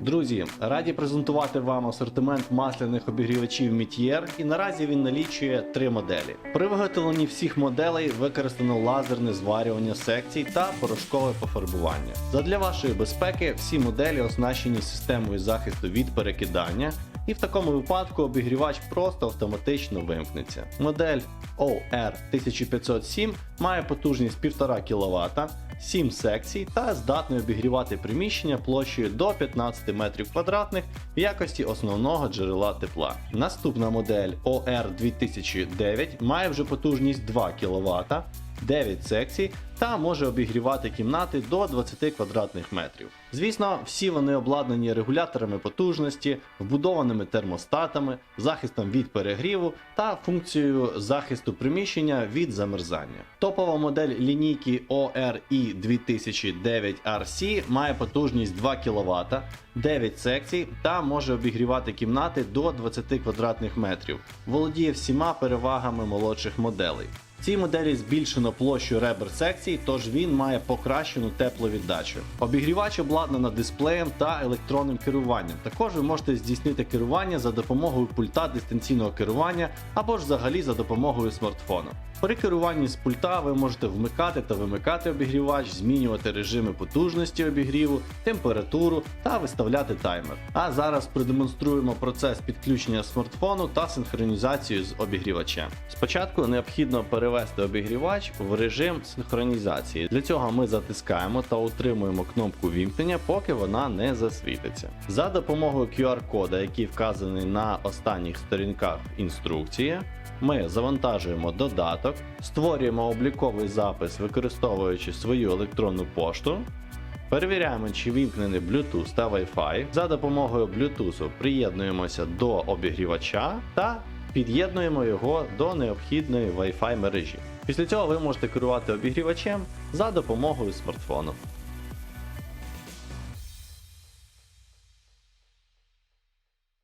Друзі, раді презентувати вам асортимент масляних обігрівачів Metier і наразі він налічує три моделі. При виготовленні всіх моделей використано лазерне зварювання секцій та порошкове пофарбування. Задля вашої безпеки всі моделі оснащені системою захисту від перекидання, і в такому випадку обігрівач просто автоматично вимкнеться. Модель OR1507 має потужність 1,5 кВт, 7 секцій та здатний обігрівати приміщення площею до 15 метрів квадратних в якості основного джерела тепла. Наступна модель OR2009 має вже потужність 2 кВт, 9 секцій та може обігрівати кімнати до 20 квадратних метрів. Звісно, всі вони обладнані регуляторами потужності, вбудованими термостатами, захистом від перегріву та функцією захисту приміщення від замерзання. Топова модель лінійки ORE 2009 RC має потужність 2 кВт, 9 секцій та може обігрівати кімнати до 20 квадратних метрів. Володіє всіма перевагами молодших моделей. В цій моделі збільшено площу ребер секцій, тож він має покращену тепловіддачу. Обігрівач обладнано дисплеєм та електронним керуванням. Також ви можете здійснити керування за допомогою пульта дистанційного керування або ж взагалі за допомогою смартфону. При керуванні з пульта ви можете вмикати та вимикати обігрівач, змінювати режими потужності обігріву, температуру та виставляти таймер. А зараз продемонструємо процес підключення смартфону та синхронізацію з обігрівачем. Спочатку необхідно перевести обігрівач в режим синхронізації. Для цього ми затискаємо та утримуємо кнопку вімкнення, поки вона не засвітиться. За допомогою QR-кода, який вказаний на останніх сторінках інструкції, ми завантажуємо додаток, створюємо обліковий запис, використовуючи свою електронну пошту. Перевіряємо, чи вімкнений Bluetooth та Wi-Fi. За допомогою Bluetooth приєднуємося до обігрівача та під'єднуємо його до необхідної Wi-Fi мережі. Після цього ви можете керувати обігрівачем за допомогою смартфону.